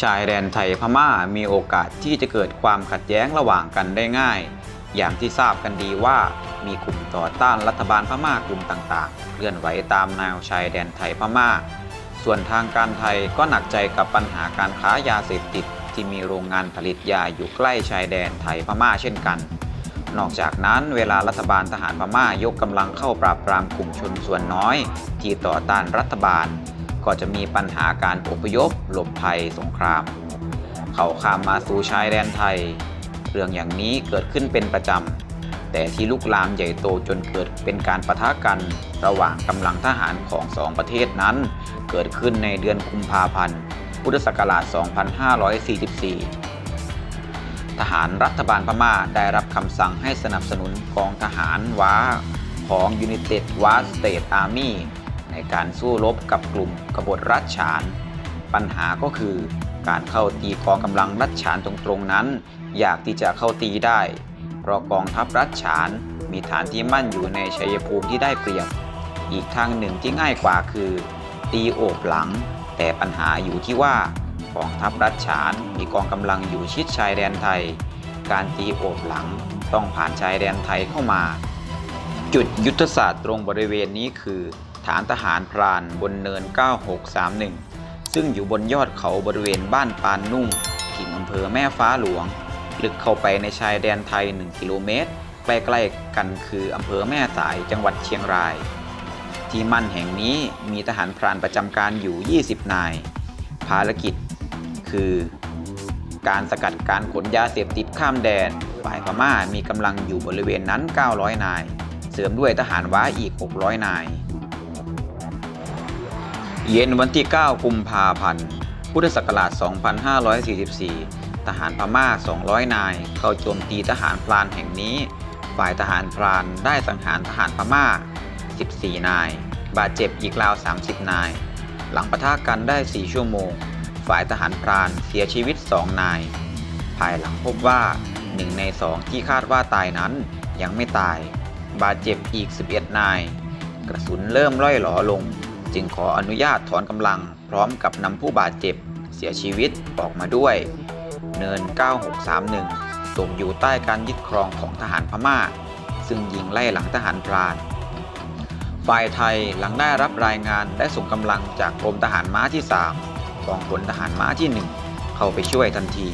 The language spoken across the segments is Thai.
ชายแดนไทยพม่ามีโอกาสที่จะเกิดความขัดแย้งระหว่างกันได้ง่าย อย่างที่ทราบกันดีว่ามีกลุ่มต่อต้านรัฐบาลพม่ากลุ่มต่างๆเคลื่อนไหวตามแนวชายแดนไทยพม่า ส่วนทางการไทยก็หนักใจกับปัญหาการค้ายาเสพติด ที่มีโรงงานผลิตยาอยู่ใกล้ชายแดนไทยพม่าเช่นกัน นอกจากนั้นเวลารัฐบาลทหารพม่ายกกำลังเข้าปราบปรามกลุ่มชนส่วนน้อย ที่ต่อต้านรัฐบาล ก็จะมีปัญหาการอพยพหลบภัยสงคราม เขาข้ามมาสู่ชายแดนไทย เรื่องอย่างนี้เกิดขึ้นเป็นประจำ แต่ที่ลุกลามใหญ่โตจนเกิดเป็นการประทะกันระหว่างกำลังทหารของสองประเทศนั้น เกิดขึ้นในเดือนกุมภาพันธ์ พุทธศักราช 2544 ทหารรัฐบาลพม่าได้รับคำสั่งให้สนับสนุนกองทหารว้าของ United War State Army ในการสู้รบกับกลุ่มกบฏรัฐฉาน ปัญหาก็คือ การเข้าตีกองกำลังรัฐฉานตรงๆนั้น อยากที่จะเข้าตีได้ เพราะกองทัพรัฐฉานมีฐานที่มั่นอยู่ในชัยภูมิที่ได้เปรียบ อีกทางหนึ่งที่ง่ายกว่าคือ ตีโอบหลัง แต่ปัญหาอยู่ที่ว่ากองทัพรัฐฉานมีกองกำลังอยู่ชิดชายแดนไทย การตีโอบหลังต้องผ่านชายแดนไทยเข้ามา จุดยุทธศาสตร์ตรงบริเวณนี้คือ ฐานทหารพรานบนเนิน 9631 ซึ่งอยู่บนยอดเขาบริเวณบ้านปานนุ่งถิ่นอำเภอแม่ฟ้าหลวง ลึกเข้าไปในชายแดนไทย 1 กิโลเมตร ใกล้ๆกันคืออำเภอแม่สายจังหวัดเชียงราย ที่มั่นแห่งนี้มีทหารพรานประจำการอยู่ 20 นาย ภารกิจ คือ การสกัดการขนยาเสพติดข้ามแดนฝ่ายพม่ามีกำลังอยู่บริเวณนั้น 900 นาย เสริมด้วยทหารว้าอีก 600 นาย เย็นวันที่ 9 กุมภาพันธ์ พุทธศักราช 2544 ทหารพม่า 200 นาย เข้าโจมตีทหารพรานแห่งนี้ ฝ่ายทหารพรานได้สังหารทหารพม่า 14 นาย บาดเจ็บอีกราว 30 นาย หลังปะทะกันได้ 4 ชั่วโมง ฝ่ายทหารพรานเสียชีวิต 2 นาย ภายหลังพบว่า 1 ใน 2 ที่คาดว่าตายนั้นยังไม่ตาย บาดเจ็บอีก 11 นาย กระสุนเริ่มล่อยหลอลง จึงขออนุญาตถอนกำลังพร้อมกับนำผู้บาดเจ็บเสียชีวิตออกมาด้วย เนิน 9631 ตกอยู่ใต้การยึดครองของทหารพม่า ซึ่งยิงไล่หลังทหารพราน ฝ่ายไทยหลังได้รับรายงานได้ส่งกำลังจากกรมทหารม้าที่ 3 กองพลทหารม้าที่ 1 เข้าไปช่วยทันที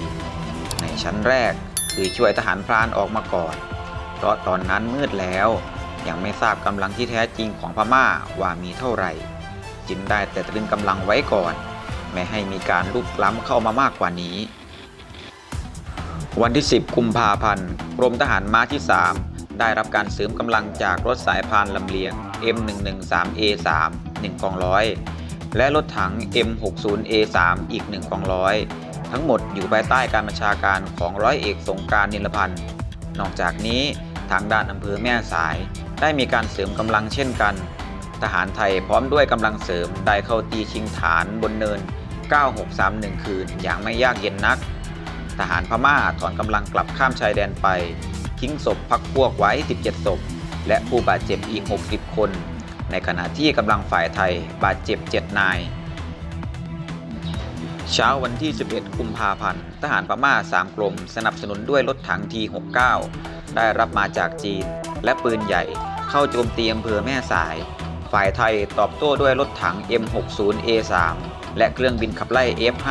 ในชั้นแรกคือช่วยทหารพรานออกมาก่อน เพราะตอนนั้นมืดแล้วยังไม่ทราบกำลังที่แท้จริงของพม่าว่ามีเท่าไหร่ จึงได้แต่ตรึงกำลังไว้ก่อน ไม่ให้มีการลุกล้ำเข้ามามากกว่านี้ วันที่ 10 กุมภาพันธ์กรมทหารม้าที่ 3 ได้รับการเสริมกำลังจากรถสายพานลำเลียง M113A3 1กองร้อยและรถถัง M60A3 อีก 1กองร้อยทั้งหมดอยู่ภายใต้การบัญชาการของร้อยเอกสงการนิลพันธ์นอกจากนี้ทางด้านอำเภอแม่สาย ได้มีการเสริมกำลังเช่นกัน ทหารไทยพร้อมด้วยกำลังเสริมได้เข้าตีชิงฐานบนเนิน 9631 คืน อย่างไม่ยากเย็นนัก ทหารพม่าถอนกำลังกลับข้ามชายแดนไป ทิ้งศพพักพวกไว้ 17 ศพ และผู้บาดเจ็บอีก 60 คน ในขณะที่กำลังฝ่ายไทยบาดเจ็บ 7 นาย เช้าวันที่ 11 กุมภาพันธ์ ทหารพม่า 3 กรม สนับสนุนด้วยรถถังที69ได้รับมาจากจีน และปืนใหญ่เข้าโจมตีอำเภอแม่สาย ฝ่ายไทยตอบโต้ด้วยรถถัง M60A3 และเครื่องบินขับไล่ F5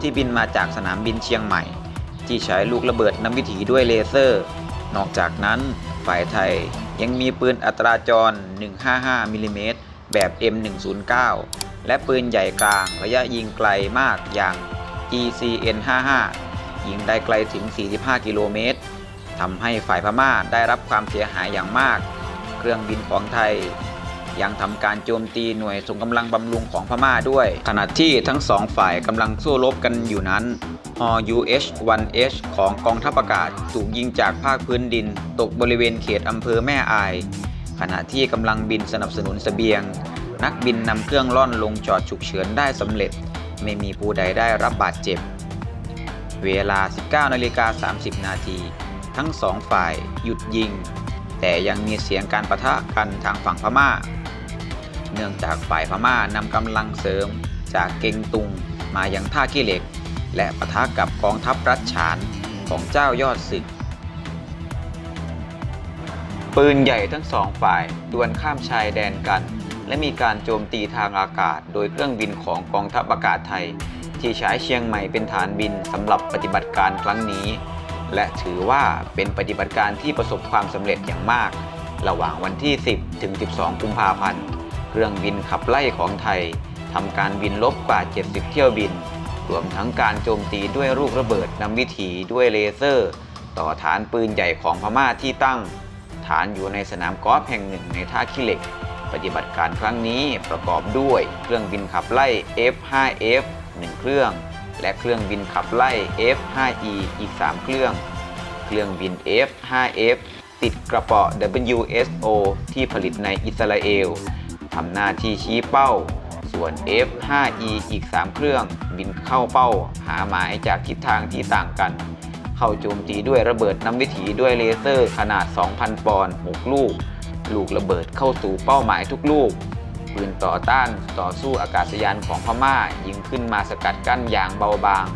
ที่บินมาจากสนามบินเชียงใหม่ ที่ใช้ลูกระเบิดนำวิถีด้วยเลเซอร์ นอกจากนั้นฝ่ายไทยยังมีปืนอัตราจร 155มิลลิเมตรแบบ M109 และปืนใหญ่กลางระยะยิงไกลมากอย่าง GCN55 ยิงได้ไกลถึง 45 กิโลเมตรทำให้ฝ่ายพม่าได้รับความเสียหายอย่างมาก เครื่องบินของไทย ยังทำการโจมตีหน่วยส่งกำลังบำรุงของพม่าด้วย ขณะที่ทั้งสองฝ่ายกำลังสู้รบกันอยู่นั้นฮอ UH-1H ของกองทัพอากาศถูกยิงจากภาคพื้นดิน ตกบริเวณเขตอำเภอแม่อาย ขณะที่กำลังบินสนับสนุนเสบียง นักบินนำเครื่องล่อนลงจอดฉุกเฉินได้สำเร็จ ไม่มีผู้ใดได้รับบาดเจ็บ เวลา 19นาฬิกา30 นาที ทั้งสองฝ่ายหยุดยิง แต่ยังมีเสียงการประทะกันทางฝั่งพม่า เนื่องจากฝ่ายพม่านำกำลังเสริมจากเกงตุงมายังท่าขี้เหล็ก และปะทะกับกองทัพรัชฉานของเจ้ายอดศึก ปืนใหญ่ทั้งสองฝ่ายดวลข้ามชายแดนกัน และมีการโจมตีทางอากาศ โดยเครื่องบินของกองทัพอากาศไทย ที่ใช้เชียงใหม่เป็นฐานบินสำหรับปฏิบัติการครั้งนี้ และถือว่าเป็นปฏิบัติการที่ประสบความสำเร็จอย่างมาก ระหว่างวันที่ 10 ถึง 12 กุมภาพันธ์ เครื่องบินขับไล่ของไทยทำการบินลบกว่า 70 เที่ยวบิน รวมทั้งการโจมตีด้วยลูกระเบิดนำวิถีด้วยเลเซอร์ ต่อฐานปืนใหญ่ของพม่าที่ตั้ง ฐานอยู่ในสนามกอล์ฟแห่งหนึ่งในท่าขี้เหล็ก ปฏิบัติการครั้งนี้ประกอบด้วยเครื่องบินขับไล่ F5F 1 เครื่อง และเครื่องบินขับไล่ F5E อีก 3 เครื่อง เครื่องบิน F5F ติดกระเป๋อ WSO ที่ผลิตในอิสราเอล ทำหน้าที่ชี้เป้า ส่วน F5E อีก 3 เครื่อง บินเข้าเป้า หาหมายจากทิศทางที่ต่างกัน เข้าโจมตีด้วยระเบิดนำวิถีด้วยเลเซอร์ขนาด 2,000 ปอนด์ 6 ลูก ลูกระเบิดเข้าสู่เป้าหมายทุกลูกปืนต่อต้านต่อสู้อากาศยานของพม่า ยิงขึ้นมาสกัดกั้นอย่างเบาบาง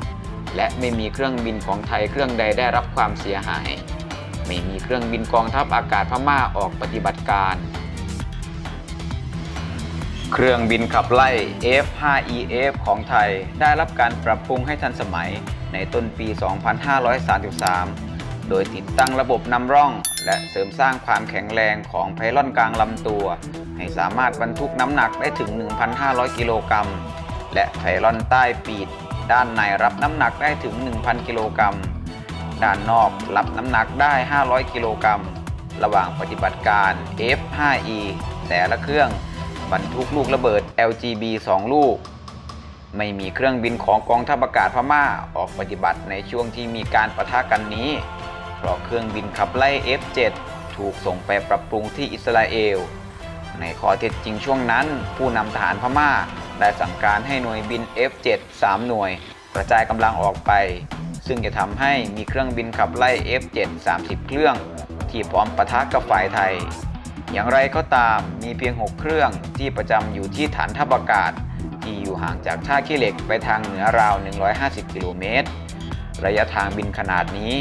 และไม่มีเครื่องบินของไทยเครื่องใดได้รับความเสียหาย ไม่มีเครื่องบินกองทัพอากาศพม่าออกปฏิบัติการ เครื่องบินขับไล่ F5EF ของไทย ได้รับการปรับปรุงให้ทันสมัยในต้นปี 2533 โดยติดตั้งระบบนำร่อง และเสริมสร้างความแข็งแรงของไพลอนกลางลำตัว ให้สามารถบรรทุกน้ำหนักได้ถึง 1,500 กิโลกรัม และไพลอนใต้ปีด ด้านในรับน้ำหนักได้ถึง 1,000 กิโลกรัม ด้านนอกรับน้ำหนักได้ 500 กิโลกรัม ระหว่างปฏิบัติการ F5E แต่ละเครื่อง บรรทุกลูกระเบิด LGB 2 ลูก ไม่มีเครื่องบินของกองทัพอากาศพม่าออกปฏิบัติในช่วงที่มีการประทะกันนี้ เพราะเครื่องบินขับไล่ F7 ถูกส่งไปปรับปรุงที่อิสราเอล ในข้อเท็จจริงช่วงนั้น ผู้นำทหารพม่าได้สั่งการให้หน่วยบิน F7 3 หน่วย กระจายกำลังออกไป ซึ่งจะทำให้มีเครื่องบินขับไล่ F7 30 เครื่อง ที่พร้อมปะทะกับฝ่ายไทย อย่างไรก็ตามมีเพียง 6 เครื่องที่ประจำอยู่ที่ฐานทัพอากาศ ที่อยู่ห่างจากท่าขี้เหล็กไปทางเหนือราว 150 กิโลเมตร ระยะทางบินขนาดนี้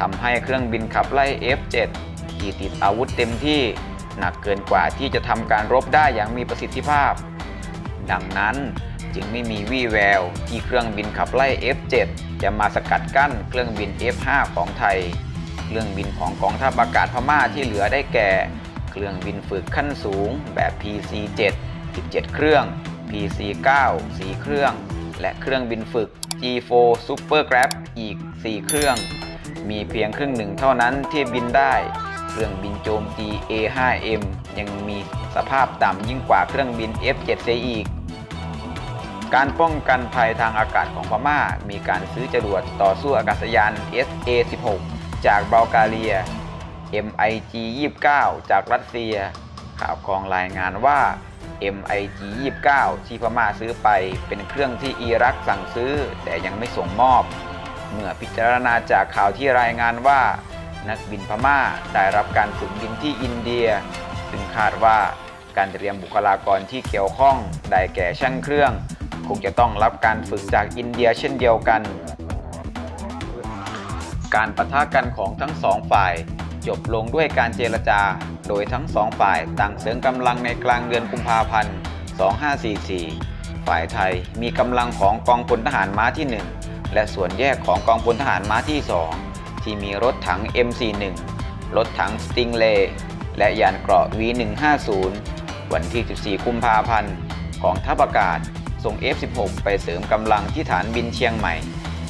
ทำให้เครื่องบินขับไล่ F7 ที่ติดอาวุธเต็มที่หนักเกินกว่าที่จะทำการรบได้อย่างมีประสิทธิภาพ ดังนั้นจึงไม่มีวี่แววที่เครื่องบินขับไล่ F7 จะมาสกัดกั้นเครื่องบิน F5 ของไทย เครื่องบินของกองทัพอากาศพม่าที่เหลือได้แก่ เครื่องบินฝึกขั้นสูงแบบ PC7 17 เครื่อง PC9 4 เครื่อง และเครื่องบินฝึก G4 Super Grab อีก 4 เครื่อง มีเพียงครึ่งหนึ่งเท่านั้นที่บินได้ เครื่องบินโจมตี A5M ยังมีสภาพต่ำยิ่งกว่าเครื่องบิน F7 เสียอีก การป้องกันภัยทางอากาศของพม่า มีการซื้อจรวดต่อสู้อากาศยาน SA-16 จากบัลกเรีย MiG 29 จากรัสเซีย ข่าวกองรายงานว่า MiG 29 ที่พม่าซื้อไปเป็นเครื่องที่อิรักสั่งซื้อ แต่ยังไม่ส่งมอบ เมื่อพิจารณาจากข่าวที่รายงานว่า นักบินพม่าได้รับการฝึกบินที่อินเดีย ซึ่งคาดว่าการเตรียมบุคลากรที่เกี่ยวข้องได้แก่ช่างเครื่อง คงจะต้องรับการฝึกจากอินเดียเช่นเดียวกัน การปะทะกันของทั้งสองฝ่าย จบลงด้วยการเจรจา โดยทั้งสองฝ่ายต่างเสริมกำลังในกลางเดือนกุมภาพันธ์ 2544 ฝ่ายไทยมีกำลังของกองพลทหารม้าที่ 1 และส่วนแยกของกองพลทหารม้าที่ 2 ที่มีรถถัง M41 รถถังสติงเลและยานเกราะ V150 วันที่ 14 กุมภาพันธ์กองทัพอากาศส่ง F16 ไปเสริมกำลังที่ฐานบินเชียงใหม่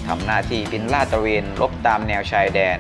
ทำหน้าที่บินลาดตระเวนลบตามแนวชายแดน